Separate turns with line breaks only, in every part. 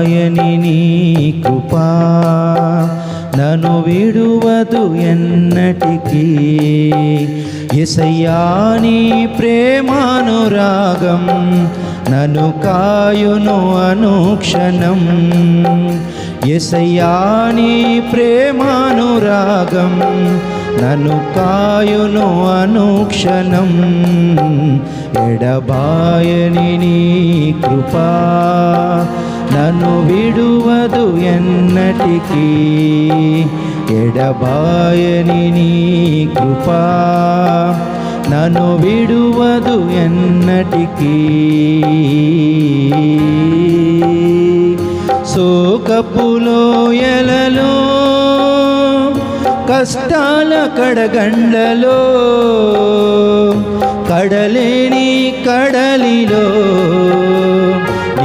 ఆయని నీ కృపా. నన్ను విడువదు ఎన్నటికీ. ఎసయ్యా నీ ప్రేమానురాగం నన్ను కాయును అనుక్షణం. ఎసయ్యా నీ ప్రేమానురాగం నన్ను కాయును అనుక్షణం. ఎడబాయని నీ కృపా. నన్ను విడువదు ఎన్నటికీ. ఎడబాయని నీ కృపా. నన్ను విడువదు ఎన్నటికీ. సోకపులోయలలో కష్టాల కడగండ్లలో కడలేని కడలిలో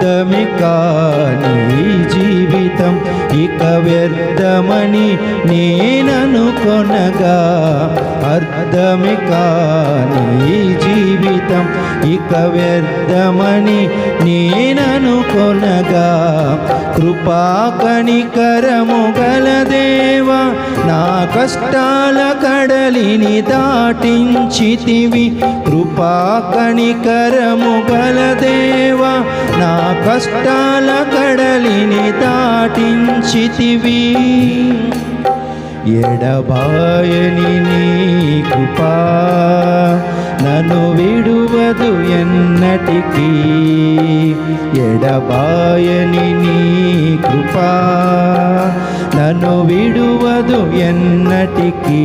అర్థమి కాని జీవితం ఇక వ్యర్థమని నేననుకొనగా అర్థమి కాని జీవితం ఇక వ్యర్థమని నేననుకొనగా కృపా కనికరము గల దేవా నా కష్టాల కడలిని దాటించితివి. కృపా కనికరము గల దేవా నా కష్టాల కడలిని దాటించితివి. ఎడబాయని నీ కృపా నన్ను విడువదు ఎన్నటికీ. ఎడబాయని నీ కృపా నన్ను విడువదు ఎన్నటికీ.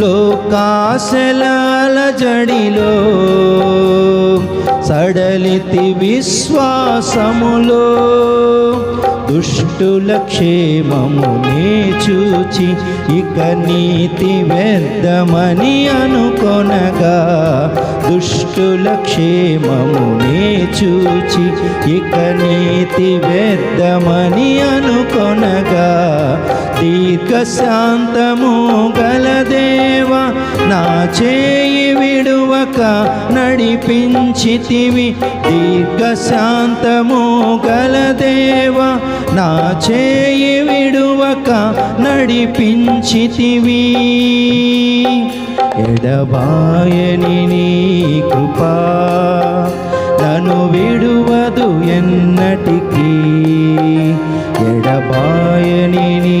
లోకాశలాల జడిలో సడలితి విశ్వాసములో దుష్టుల క్షేమమునే చూచి ఇక నీతి వ్యర్థమని అనుకొనగా. దుష్టుల క్షేమమునే చూచి ఇక నీతి వ్యర్థమని అనుకొనగా. దీర్ఘశాంతము గల దేవా నా చేయి విడువక నడిపించితివి. దీర్ఘశాంతము గల దేవ నా చేయి విడువక నడిపించితివి. ఎడబాయని నీ కృపా నను విడువదు ఎన్నటికీ. ఎడబాయని నీ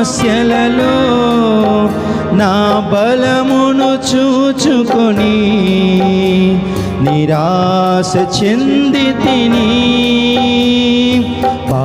సమస్యలలో నా బలమును చూచుకొని నిరాశ చెంది తిని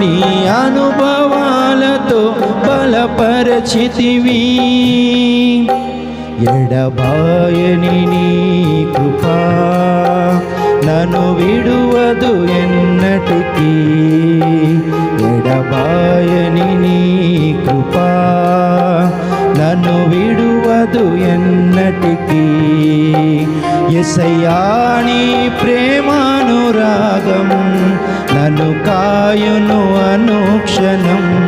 నీ అనుభవాలతో బలపరచితివి. ఎడబాయని నీ కృపా నన్ను విడువదు ఎన్నటికీ. ఎడబాయని నీ నన్ను విడువదు ఎన్నటికీ. ఎసయాని ప్రేమానురాగం నన్ను కాయును అనుక్షణం.